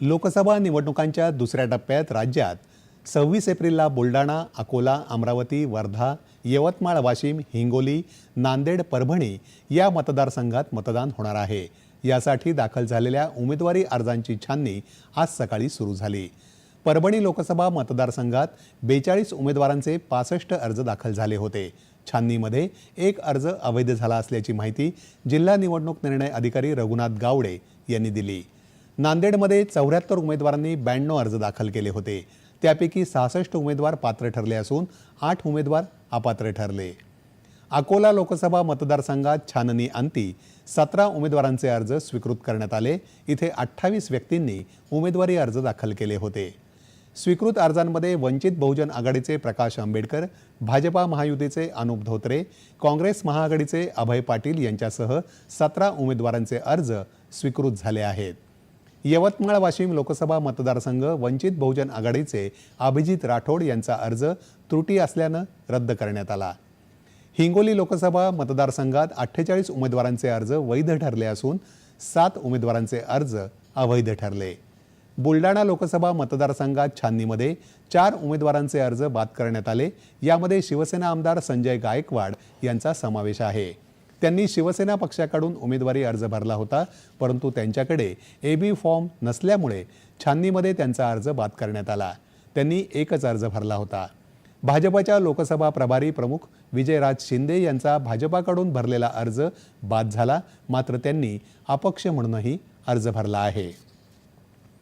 लोकसभा निवडणुकांच्या दुसऱ्या टप्प्यात राज्यात सव्वीस एप्रिलला बुलढाणा अकोला अमरावती वर्धा यवतमाळ वाशिम हिंगोली नांदेड परभणी या मतदारसंघात मतदान होणार आहे. यासाठी दाखल झालेल्या उमेदवारी अर्जांची छाननी आज सकाळी सुरू झाली. परभणी लोकसभा मतदारसंघात बेचाळीस उमेदवारांचे पासष्ट अर्ज दाखल झाले होते. छाननीमध्ये एक अर्ज अवैध झाला असल्याची माहिती जिल्हा निवडणूक निर्णय अधिकारी रघुनाथ गावडे यांनी दिली. नांदेडमध्ये चौऱ्याहत्तर उमेदवारांनी ब्याण्णव अर्ज दाखल केले होते. त्यापैकी सहासष्ट उमेदवार पात्र ठरले असून आठ उमेदवार अपात्र ठरले. अकोला लोकसभा मतदारसंघात छाननी अंती सतरा उमेदवारांचे अर्ज स्वीकृत करण्यात आले. इथे अठ्ठावीस व्यक्तींनी उमेदवारी अर्ज दाखल केले होते. स्वीकृत अर्जांमध्ये वंचित बहुजन आघाडीचे प्रकाश आंबेडकर भाजपा महायुतीचे अनुप धोत्रे काँग्रेस महाआघाडीचे अभय पाटील यांच्यासह सतरा उमेदवारांचे अर्ज स्वीकृत झाले आहेत. यवतमाळ वाशिम लोकसभा मतदारसंघ वंचित बहुजन आघाडीचे अभिजित राठोड यांचा अर्ज त्रुटी असल्यानं रद्द करण्यात आला. हिंगोली लोकसभा मतदारसंघात अठ्ठेचाळीस उमेदवारांचे अर्ज वैध ठरले असून सात उमेदवारांचे अर्ज अवैध ठरले. बुलडाणा लोकसभा मतदारसंघात छाननीमध्ये चार उमेदवारांचे अर्ज बाद करण्यात आले. यामध्ये शिवसेना आमदार संजय गायकवाड यांचा समावेश आहे. त्यांनी शिवसेना पक्षाकडून उमेदवारी अर्ज भरला होता परंतु त्यांच्याकडे ए बी फॉर्म नसल्यामुळे छाननीमध्ये त्यांचा अर्ज बाद करण्यात आला. त्यांनी एकच अर्ज भरला होता. भाजपाच्या लोकसभा प्रभारी प्रमुख विजयराज शिंदे यांचा भाजपाकडून भरलेला अर्ज बाद झाला मात्र त्यांनी अपक्ष म्हणूनही अर्ज भरला आहे.